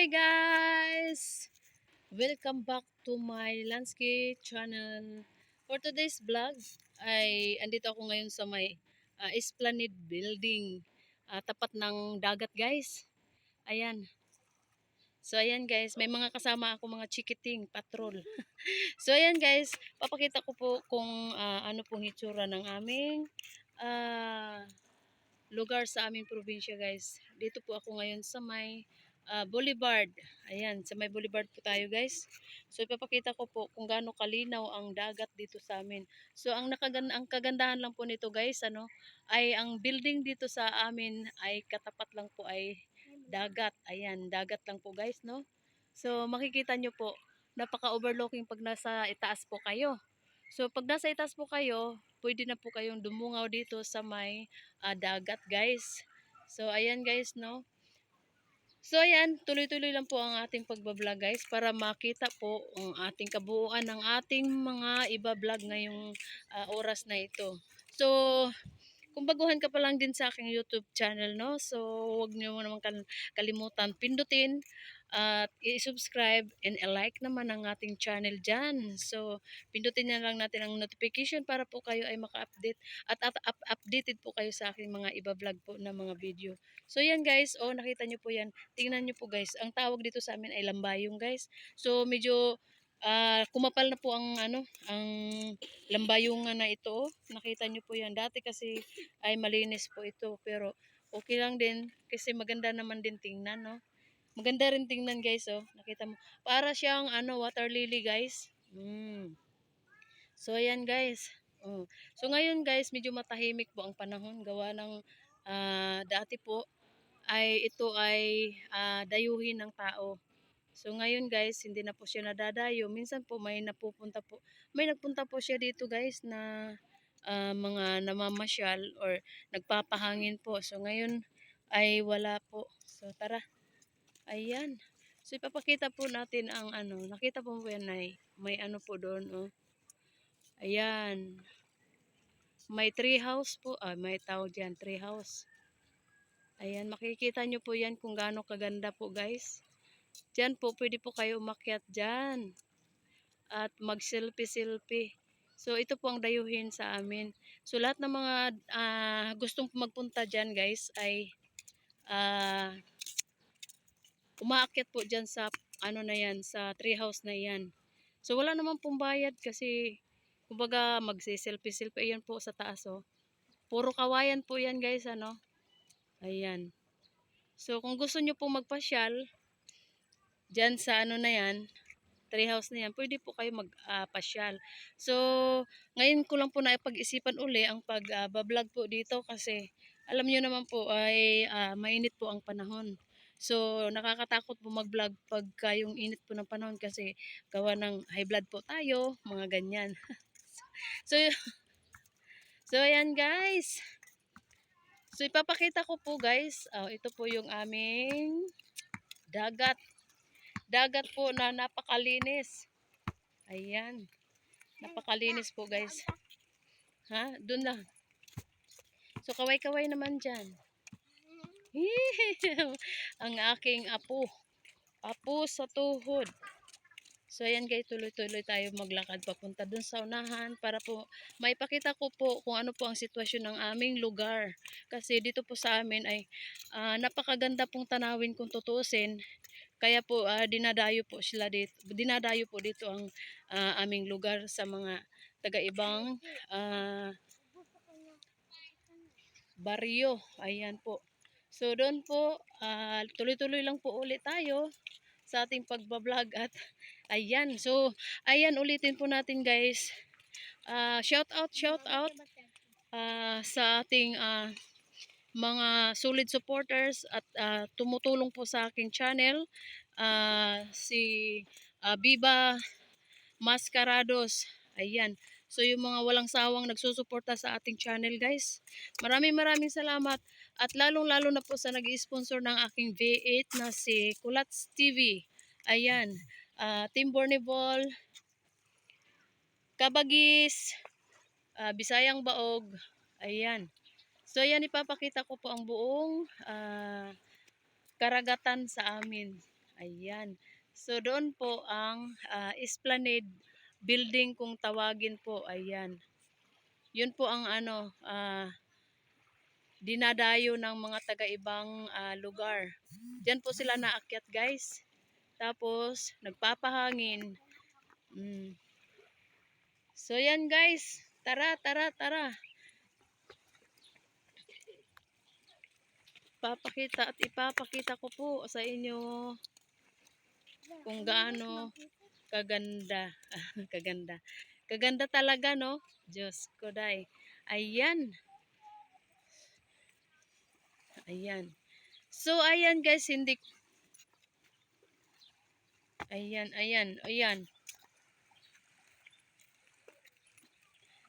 Hi guys! Welcome back to my landscape channel. For today's vlog ay andito ako ngayon sa may ah, Esplanade Building. ah, tapat ng dagat guys. Ayan. So ayan guys, may mga kasama ako mga chikiting patrol. so ayan guys, papakita ko po kung ah, ano pong hitsura ng aming ah, lugar sa aming probinsya guys. Dito po ako ngayon sa may ah, Boulevard. Ayan, sa may Boulevard po tayo guys. So ipapakita ko po kung gaano kalinaw ang dagat dito sa amin. So ang nakagan ang kagandahan lang po nito guys, ano, ay ang building dito sa amin ay katapat lang po ay dagat. Ayan, dagat lang po guys, no? So makikita nyo po, napaka-overlooking pag nasa itaas po kayo. So pag nasa itaas po kayo, pwede na po kayong dumungaw dito sa may ah, dagat guys. So ayan guys, no? So ayan, tuloy-tuloy lang po ang ating pagbablog guys para makita po ang ating kabuuan ng ating mga iba-vlog ngayong ah, oras na ito. So, kung baguhan ka pa lang din sa aking YouTube channel, no? So, huwag niyo naman kal- kalimutan pindutin at i-subscribe and i-like naman ang ating channel dyan. So, pindutin na lang natin ang notification para po kayo ay maka-update at, at up- updated po kayo sa aking mga iba-vlog po na mga video. So, yan guys. Oh, nakita nyo po yan. Tingnan nyo po guys. Ang tawag dito sa amin ay lambayong guys. So, medyo ah, kumapal na po ang ano, ang lambayungan na ito. oh. Nakita nyo po yan. Dati kasi ay malinis po ito. Pero okay lang din kasi maganda naman din tingnan, no? Maganda rin tingnan guys, oh. Nakita mo. Para siyang ano, water lily guys. Mm. So ayan guys. Oh. So ngayon guys, medyo matahimik po ang panahon. Gawa ng ah, dati po ay ito ay ah, dayuhin ng tao. So ngayon guys, hindi na po siya nadadayo. Minsan po may napupunta po. May nagpunta po siya dito guys na ah, mga namamasyal or nagpapahangin po. So ngayon ay wala po. So tara. Ayan. So ipapakita po natin ang ano. Nakita po mo yan ay may ano po doon oh. Ayan. May tree house po. Ah, may tawag yan, tree house. Ayan, makikita nyo po yan kung gaano kaganda po guys. Diyan po, pwede po kayo umakyat dyan. At mag-selfie-selfie. So, ito po ang dayuhin sa amin. So, lahat ng mga ah, gustong magpunta dyan guys ay ah, umaakyat po dyan sa ano na yan, sa treehouse na yan. So, wala naman pong bayad kasi kumbaga magsi-selfie-selfie. Ayan po sa taas oh. Puro kawayan po yan guys, ano. Ayan. So, kung gusto nyo po magpasyal, dyan sa ano na yan, treehouse na yan, pwede po kayo magpasyal. so, ngayon ko lang po na pag-isipan uli ang pag-vlog po dito kasi alam nyo naman po ay ah, mainit po ang panahon. So, nakakatakot po mag-vlog pagka yung init po ng panahon kasi gawa ng high blood po tayo, mga ganyan. so, so, ayan guys. So, ipapakita ko po guys. Oh, ito po yung aming dagat. Dagat po na napakalinis. Ayan. Napakalinis po guys. Ha? Doon lang. So, kaway-kaway naman dyan. Ang aking apo. Apo sa tuhod. So, ayan guys, tuloy-tuloy tayo maglakad papunta dun sa unahan para po maipakita ko po kung ano po ang sitwasyon ng aming lugar. Kasi dito po sa amin ay ah, napakaganda pong tanawin kung tutuusin. Kaya po ah, dinadayo po sila dito. Dinadayo po dito ang ah, aming lugar sa mga taga-ibang ah, baryo. Ayan po. So doon po, tuloy-tuloy lang po ulit tayo sa ating pagbablog at ayan. So ayan ulitin po natin guys. Ah, shout out, shout out ah, sa ating ah, mga solid supporters at ah, tumutulong po sa aking channel. Ah, si ah, Biba Mascarados. Ayan. So yung mga walang sawang nagsusuporta sa ating channel guys. Maraming maraming salamat. At lalong-lalo na po sa nag-sponsor ng aking V8 na si Kulats TV. Ayan. ah, Team Borneball, Kabagis, ah, Bisayang Baog. Ayan. So ayan ipapakita ko po ang buong ah, karagatan sa amin. Ayan. So doon po ang ah, Esplanade building kung tawagin po. Ayan. Yun po ang ano, ah, dinadayo ng mga taga-ibang ah, lugar. Diyan po sila naakyat guys. Tapos, nagpapahangin. Mm. So yan guys. Tara, tara, tara. Papakita at ipapakita ko po sa inyo kung gaano kaganda. kaganda. Kaganda talaga, no? Diyos ko, day. Ayan. Ayan. So, ayan guys, hindi... Ayan, ayan, ayan.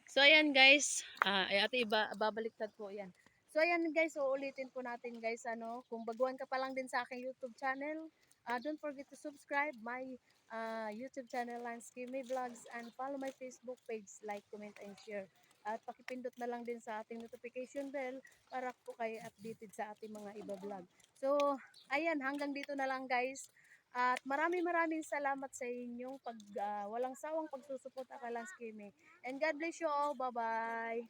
So, ayan guys. Ah, ate, iba, babaliktad po yan. So, ayan guys, uulitin po natin guys, ano, kung baguhan ka pa lang din sa aking YouTube channel, ah, don't forget to subscribe my ah, YouTube channel, Lanskimi Vlogs, and follow my Facebook page, like, comment, and share. At pakipindot na lang din sa ating notification bell para po kayo updated sa ating mga iba vlog. So, ayan, hanggang dito na lang guys. At maraming maraming salamat sa inyong pag, ah, walang sawang pagsusuporta kay Lanskimi. And God bless you all. Bye-bye.